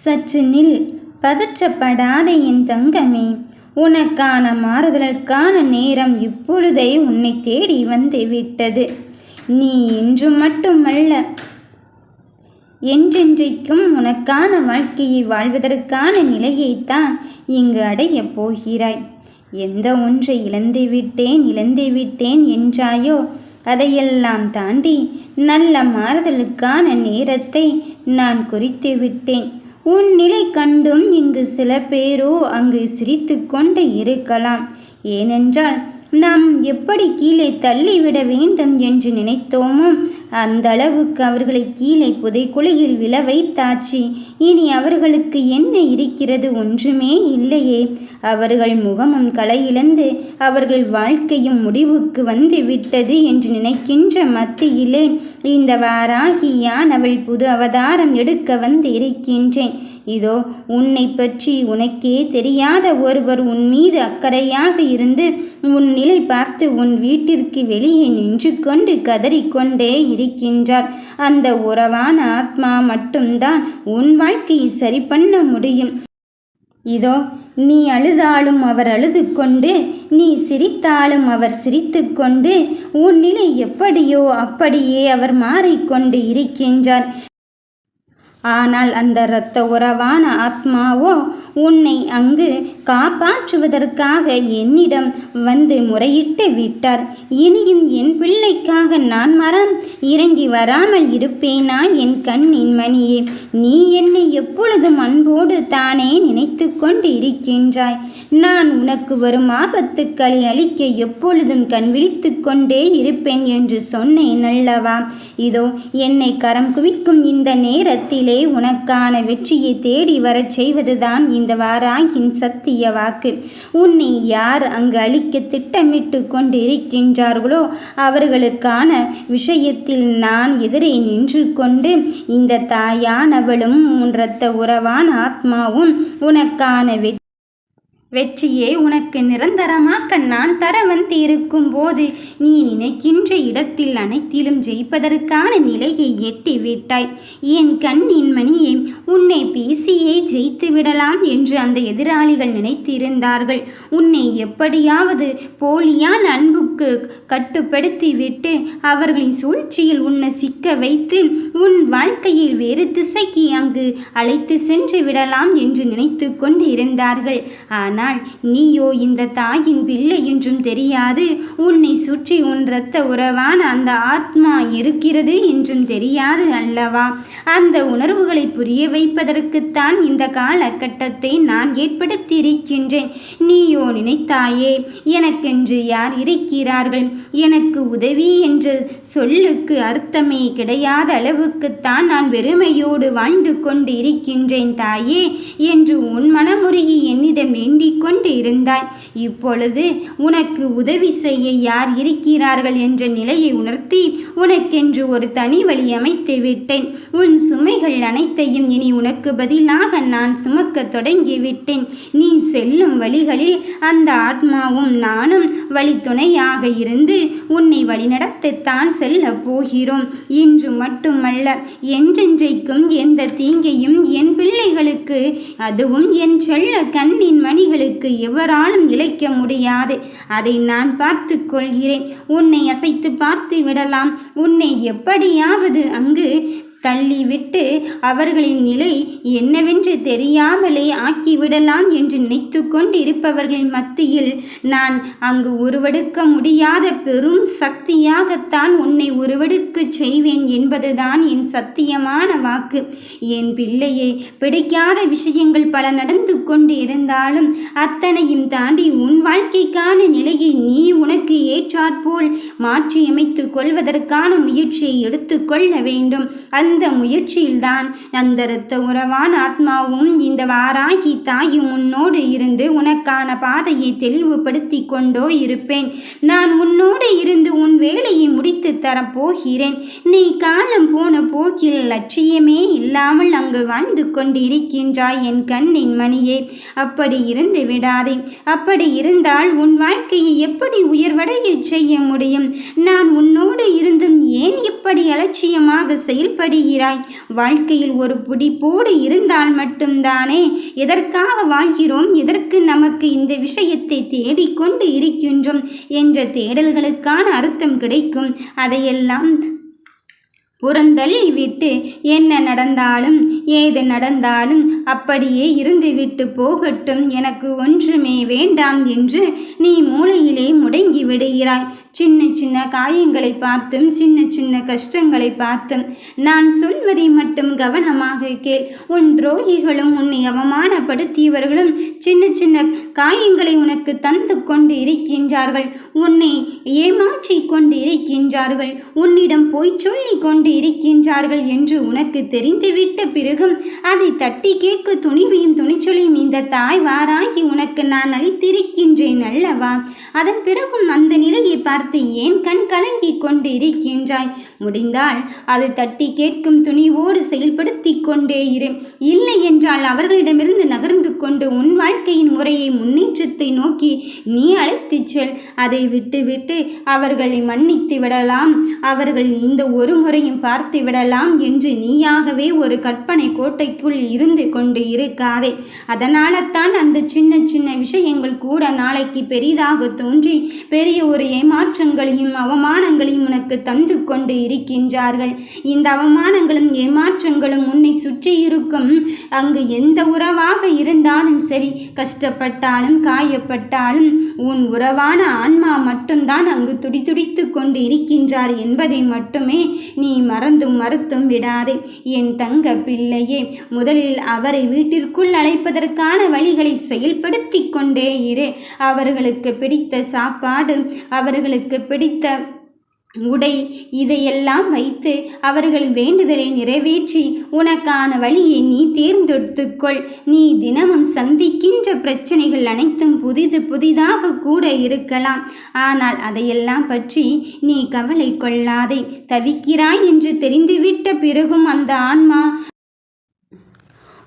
சற்று நில் பதற்றப்படாதே என் தங்கமே. உனக்கான மாறுதலுக்கான நேரம் இப்பொழுதே உன்னை தேடி வந்து விட்டது. நீ இன்று மட்டுமல்ல என்றென்றைக்கும் உனக்கான வாழ்க்கையை வாழ்வதற்கான நிலையைத்தான் இங்கு அடையப் போகிறாய். எந்த ஒன்றை இழந்து விட்டேன் இழந்து விட்டேன் என்றாயோ அதையெல்லாம் தாண்டி நல்ல மாறுதலுக்கான நேரத்தை நான் குறித்து விட்டேன். உன் நிலை கண்டும் இங்கு சில பேரோ அங்கு சிரித்து கொண்டு இருக்கலாம். ஏனென்றால் நாம் எப்படி கீழே தள்ளிவிட வேண்டும் என்று நினைத்தோமோ அந்த அளவுக்கு அவர்களை கீழே புதைக்குழியில் விழ வைத்தாச்சு. இனி அவர்களுக்கு என்ன இருக்கிறது ஒன்றுமே இல்லையே. அவர்கள் முகமும் களையிழந்து அவர்கள் வாழ்க்கையும் முடிவுக்கு வந்து விட்டது என்று நினைக்கின்ற மத்தியிலே இந்த வாராகியான் அவள் புது அவதாரம் எடுக்க வந்து இருக்கின்றேன். இதோ உன்னை பற்றி உனக்கே தெரியாத ஒருவர் உன் மீது அக்கறையாக இருந்து உன் நிலை பார்த்து உன் வீட்டிற்கு வெளியே நின்று கொண்டு கதறிக்கொண்டே இருக்கின்றார் அந்த உறவான ஆத்மா மட்டும்தான் உன் வாழ்க்கையை சரி பண்ண முடியும். இதோ நீ அழுதாலும் அவர் அழுது கொண்டு நீ சிரித்தாலும் அவர் சிரித்து கொண்டு உன் நிலை எப்படியோ அப்படியே அவர் மாறிக்கொண்டு இருக்கின்றார். ஆனால் அந்த இரத்த உறவான ஆத்மாவோ உன்னை அங்கு காப்பாற்றுவதற்காக என்னிடம் வந்து முறையிட்டு விட்டார். இனியும் என் பிள்ளைக்காக நான் மரம் இறங்கி வராமல் இருப்பேனா என் கண்ணின் மணியே? நீ என்னை எப்பொழுதும் அன்போடு தானே நினைத்து கொண்டு இருக்கின்றாய் நான் உனக்கு வரும் ஆபத்துக்களை அளிக்க எப்பொழுதும் கண் விழித்து கொண்டே இருப்பேன் என்று சொன்னேன் அல்லவா? இதோ என்னை கரம் குவிக்கும் இந்த நேரத்திலே வாழ்க்கையிலே உனக்கான வெற்றியை தேடி வரச் செய்வதுதான் இந்த வாராயின் சத்திய வாக்கு. உன்னை யார் அங்கு அழிக்க திட்டமிட்டு கொண்டிருக்கின்றார்களோ அவர்களுக்கான விஷயத்தில் நான் எதிரே நின்று கொண்டு இந்த தாயானவளும் உன் இரத்த உறவான ஆத்மாவும் உனக்கான வெற்றி வெற்றியை உனக்கு நிரந்தரமாக்க நான் தர வந்திருக்கும் போது நீ நினைக்கின்ற இடத்தில் அனைத்திலும் ஜெயிப்பதற்கான நிலையை எட்டி விட்டாய் என் கண்ணின் மணியை உன்னை பேசியே ஜெயித்து விடலாம் என்று அந்த எதிராளிகள் நினைத்திருந்தார்கள். உன்னை எப்படியாவது போலியான அன்புக்கு கட்டுப்படுத்தி விட்டு அவர்களின் சூழ்ச்சியில் உன்னை சிக்க வைத்து உன் வாழ்க்கையில் வேறு திசைக்கு அங்கு அழைத்து சென்று விடலாம் என்று நினைத்து கொண்டு இருந்தார்கள் ஆனால் ஆனால் நீயோ இந்த தாயின் பிள்ளை என்றும் தெரியாது. உன்னை சுற்றி உன் இரத்த உறவான அந்த ஆத்மா இருக்கிறது என்றும் தெரியாது அல்லவா? அந்த உணர்வுகளை புரிய வைப்பதற்குத்தான் இந்த காலகட்டத்தை நான் ஏற்படுத்தியிருக்கின்றேன். நீயோ நினைத்தாயே எனக்கென்று யார் இருக்கிறார்கள்? எனக்கு உதவி என்ற சொல்லுக்கு அர்த்தமே கிடையாத அளவுக்குத்தான் நான் வெறுமையோடு வாழ்ந்து கொண்டு இருக்கின்றேன் தாயே என்று உன் மனமுருகி என்னிடம் வேண்டி கொண்டு இருந்தாய். இப்பொழுது உனக்கு உதவி செய்ய யார் இருக்கிறார்கள் என்ற நிலையை உணர்த்தி உனக்கென்று ஒரு தனி வழி அமைத்து விட்டேன். உன் சுமைகள் அனைத்தையும் இனி உனக்கு பதிலாக நான் சுமக்க தொடங்கிவிட்டேன் நீ செல்லும் வழிகளில் அந்த ஆத்மாவும் நானும் வழித்துணையாக இருந்து உன்னை வழிநடத்தத்தான் செல்ல போகிறோம். இன்று மட்டுமல்ல என்றென்றைக்கும் எந்த தீங்கையும் என் பிள்ளைகளுக்கு அதுவும் என் செல்ல கண்ணின் மணிகள் உங்களுக்கு எவராலும் இழைக்க முடியாது. அதை நான் பார்த்து கொள்கிறேன். உன்னை அசைத்து பார்த்து விடலாம். உன்னை எப்படியாவது அங்கு தள்ளிவிட்டு அவர்களின் நிலை என்னவென்று தெரியாமலே ஆக்கிவிடலாம் என்று நினைத்து கொண்டிருப்பவர்களின் மத்தியில் நான் அங்கு உருவெடுக்க முடியாத பெரும் சக்தியாகத்தான் உன்னை உருவெடுக்க செய்வேன் என்பதுதான் என் சத்தியமான வாக்கு. என் பிள்ளையை பிடிக்காத விஷயங்கள் பல நடந்து கொண்டு இருந்தாலும் அத்தனையும் தாண்டி உன் வாழ்க்கைக்கான நிலையை நீ உனக்கு ஏற்றாற்போல் மாற்றியமைத்துக் கொள்வதற்கான முயற்சியை எடுத்துக்கொள்ள வேண்டும். அந்த அந்த முயற்சியில்தான் அந்த இரத்த உறவான ஆத்மாவும் இந்த வாராகி தாயும் உன்னோடு இருந்து உனக்கான பாதையை தெளிவுபடுத்தி கொண்டோ இருப்பேன். நான் உன்னோடு இருந்து உன் வேலையை முடித்து தரப்போகிறேன் நீ காலம் போன போக்கில் லட்சியமே இல்லாமல் அங்கு வாழ்ந்து கொண்டிருக்கின்றாய் என் கண்ணின் மணியே. அப்படி இருந்து விடாதே. அப்படி இருந்தால் உன் வாழ்க்கையை எப்படி உயர்வடையில் செய்ய முடியும்? நான் உன்னோடு இருந்தும் ஏன் இப்படி அலட்சியமாக செயல்படி வருகிறாய் வாழ்க்கையில் ஒரு பிடிப்போடு இருந்தால் மட்டும்தானே எதற்காக வாழ்கிறோம்? எதற்கு நமக்கு இந்த விஷயத்தை தேடிக்கொண்டு இருக்கின்றோம்? என்ற தேடல்களுக்கான அர்த்தம் கிடைக்கும். அதையெல்லாம் புறந்தள்ளி விட்டு என்ன நடந்தாலும் ஏது நடந்தாலும் அப்படியே இருந்துவிட்டு போகட்டும். எனக்கு ஒன்றுமே வேண்டாம் என்று நீ மூளையிலே முடங்கி விடுகிறாய். சின்ன சின்ன காயங்களை பார்த்தும் சின்ன சின்ன கஷ்டங்களை பார்த்தும். நான் சொல்வதை மட்டும் கவனமாக கேள். உன் துரோகிகளும் உன்னை அவமானப்படுத்தியவர்களும் சின்ன சின்ன காயங்களை உனக்கு தந்து கொண்டு இருக்கின்றார்கள் உன்னை ஏமாற்றி கொண்டு இருக்கின்றார்கள் உன்னிடம் போய் சொல்லி கொண்டு இருக்கின்றார்கள் என்று உனக்கு தெரிந்துவிட்ட பிறகும் அதை தட்டி கேட்க துணிவியும் துணிச்சலையும் இந்த தாய் வாராகி உனக்கு நான் அளித்திருக்கின்றேன் அல்லவா? அதன் பிறகும் அந்த நிலையை பார்த்து ஏன் கண் கலங்கி கொண்டு இருக்கின்றாய் முடிந்தால் அது தட்டி கேட்கும் துணிவோடு செயல்படுத்தி கொண்டே இரு. இல்லை என்றால் அவர்களிடமிருந்து நகர்ந்து கொண்டு உன் வாழ்க்கையின் முறையை முன்னேற்றத்தை நோக்கி நீ அழைத்துச் செல். அதை விட்டுவிட்டு அவர்களை மன்னித்து விடலாம். அவர்கள் இந்த ஒரு முறையும் பார்த்து விடலாம் என்று நீயாகவே ஒரு கற்பனை கோட்டைக்குள் இருந்து கொண்டு இருக்காதே. அதனால தான் அந்த சின்ன சின்ன விஷயங்கள் கூட நாளைக்கு பெரிதாக தோன்றி பெரிய ஒரு ஏமாற்றங்களையும் அவமானங்களையும் உனக்கு தந்து கொண்டு இருக்கின்றார்கள். இந்த அவமானங்களும் ஏமாற்ற இருக்கும். அங்கு எந்த உறவாக இருந்தாலும் சரி கஷ்டப்பட்டாலும் காயப்பட்டாலும் உன் உறவான ஆன்மா மட்டும்தான் அங்கு துடிதுடித்து கொண்டு இருக்கின்றார் என்பதை மட்டுமே நீ மறந்தும் மறுத்தும் விடாதே. என் தங்க பிள்ளையே முதலில் அவரை வீட்டிற்குள் அழைப்பதற்கான வழிகளை செயல்படுத்தி கொண்டே இரு. அவர்களுக்கு பிடித்த சாப்பாடு அவர்களுக்கு பிடித்த உடை இதையெல்லாம் வைத்து அவர்கள் வேண்டுதலை நிறைவேற்றி உனக்கான வழியை நீ தேர்ந்தெடுத்துக்கொள். நீ தினமும் சந்திக்கின்ற பிரச்சனைகள் அனைத்தும் புதிது புதிதாக கூட இருக்கலாம். ஆனால் அதையெல்லாம் பற்றி நீ கவலை கொள்ளாதே. தவிக்கிறாய் என்று தெரிந்துவிட்ட பிறகும் அந்த ஆன்மா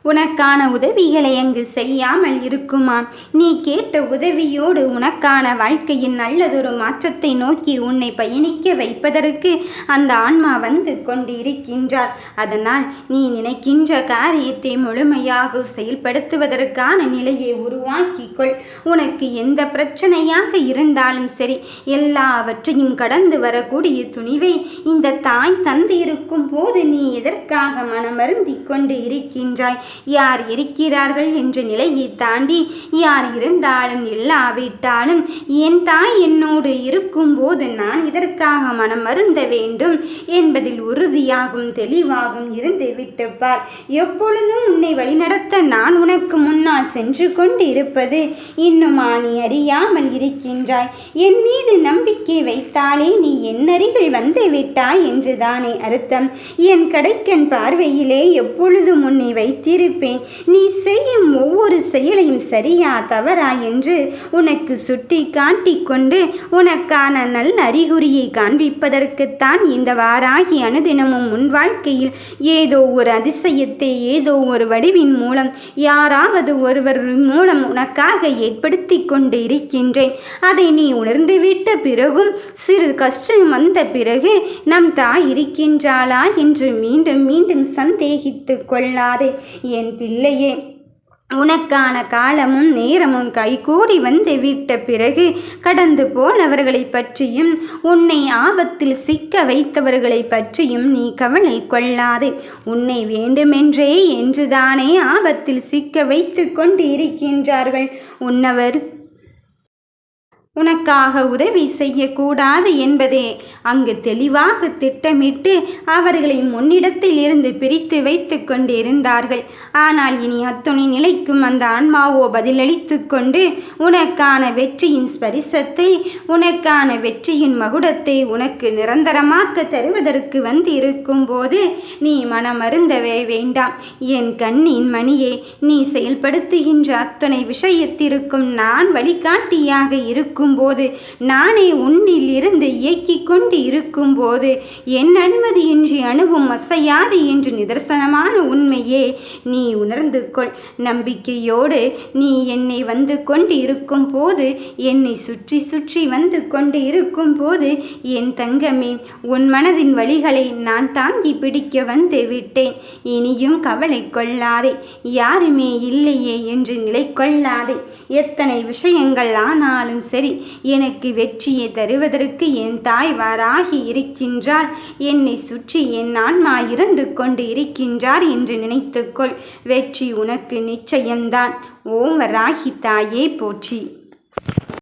உனக்கான உதவிகளை அங்கு செய்யாமல் இருக்குமா? நீ கேட்ட உதவியோடு உனக்கான வாழ்க்கையின் நல்லதொரு மாற்றத்தை நோக்கி உன்னை பயணிக்க வைப்பதற்கு அந்த ஆன்மா வந்து கொண்டிருக்கின்றார் அதனால் நீ நினைக்கின்ற காரியத்தை முழுமையாக செயல்படுத்துவதற்கான நிலையை உருவாக்கிக்கொள். உனக்கு எந்த பிரச்சனையாக இருந்தாலும் சரி எல்லாவற்றையும் கடந்து வரக்கூடிய துணிவை இந்த தாய் தந்து இருக்கும் போது நீ எதற்காக மனமருந்திக் கொண்டு இருக்கின்றாய்? யார் இருக்கிறார்கள் என்ற நிலையை தாண்டி யார் இருந்தாலும் இல்லாவிட்டாலும் என் தாய் என்னோடு இருக்கும்போது நான் இதற்காக மனம் மருந்த வேண்டும் என்பதில் உறுதியாகும் தெளிவாகும் இருந்து விட்டு பார் எப்பொழுதும் உன்னை வழிநடத்த நான் உனக்கு முன்னால் சென்று கொண்டு இருப்பது இன்னுமா நீ அறியாமல் இருக்கின்றாய். என் மீது நம்பிக்கை வைத்தாலே நீ என்னருகில் வந்து விட்டாய் என்றுதானே அர்த்தம். என் கடைக்கன் பார்வையிலே எப்பொழுதும் உன்னை வைத்திருப்பேன் நீ செய்யும் ஒவ்வொரு செயலையும் சரியா தவறா என்று உனக்கு சுட்டி காட்டி கொண்டு உனக்கான நல்ல அறிகுறியை காண்பிப்பதற்குத்தான் இந்த வாராகி அனுதினமும் உன் வாழ்க்கையில் ஏதோ ஒரு அதிசயத்தை ஏதோ ஒரு வடிவின் மூலம் யாராவது ஒருவர் மூலம் உனக்காக ஏற்படுத்தி கொண்டு இருக்கின்றேன். அதை நீ உணர்ந்துவிட்ட பிறகும் சிறு கஷ்டம் வந்த பிறகு நம் தாய் இருக்கின்றாளா என்று மீண்டும் மீண்டும் சந்தேகித்து கொள்ளாதே. என் பிள்ளையே உனக்கான காலமும் நேரமும் கைகூடி வந்து விட்ட பிறகு கடந்து போனவர்களை பற்றியும் உன்னை ஆபத்தில் சிக்க வைத்தவர்களை பற்றியும் நீ கவலை கொள்ளாதே. உன்னை வேண்டுமென்றே என்றுதானே ஆபத்தில் சிக்க வைத்து கொண்டு இருக்கின்றார்கள் உன்னவர் உனக்காக உதவி செய்யக்கூடாது என்பதே. அங்கு தெளிவாக திட்டமிட்டு அவர்களை முன்னிடத்தில் இருந்து பிரித்து வைத்து கொண்டிருந்தார்கள். ஆனால் இனி அத்துணை நிலைக்கும் அந்த ஆன்மாவோ பதிலளித்து கொண்டு உனக்கான வெற்றியின் ஸ்பரிசத்தை உனக்கான வெற்றியின் மகுடத்தை உனக்கு நிரந்தரமாக்க தருவதற்கு வந்து இருக்கும்போது நீ மனமருந்தவே வேண்டாம். என் கண்ணின் மணியே நீ செயல்படுத்துகின்ற அத்தனை விஷயத்திற்கும் நான் வழிகாட்டியாக இருக்கும். இருக்கும்போது நானே உன்னில் இருந்து இயக்கிக் கொண்டு இருக்கும்போது என் அனுமதியின்றி அணுகும் அசையாது என்று நிதர்சனமான உண்மையே. நீ உணர்ந்து கொள். நம்பிக்கையோடு நீ என்னை வந்து கொண்டு இருக்கும் போது என்னை சுற்றி சுற்றி வந்து கொண்டு இருக்கும் போது என் தங்கமே உன் மனதின் வழிகளை நான் தாங்கி பிடிக்க வந்து விட்டேன். இனியும் கவலை கொள்ளாதே. யாருமே இல்லையே என்று நிலை கொள்ளாதே. எத்தனை விஷயங்கள் ஆனாலும் சரி எனக்கு வெற்றியை தருவதற்கு என் தாய் வராகி இருக்கின்றாள். என்னை சுற்றி என் ஆன்மா இருந்து கொண்டு இருக்கின்றார் என்று நினைத்துக்கொள். வெற்றி உனக்கு நிச்சயம்தான். ஓம் வராகி தாயே போற்றி.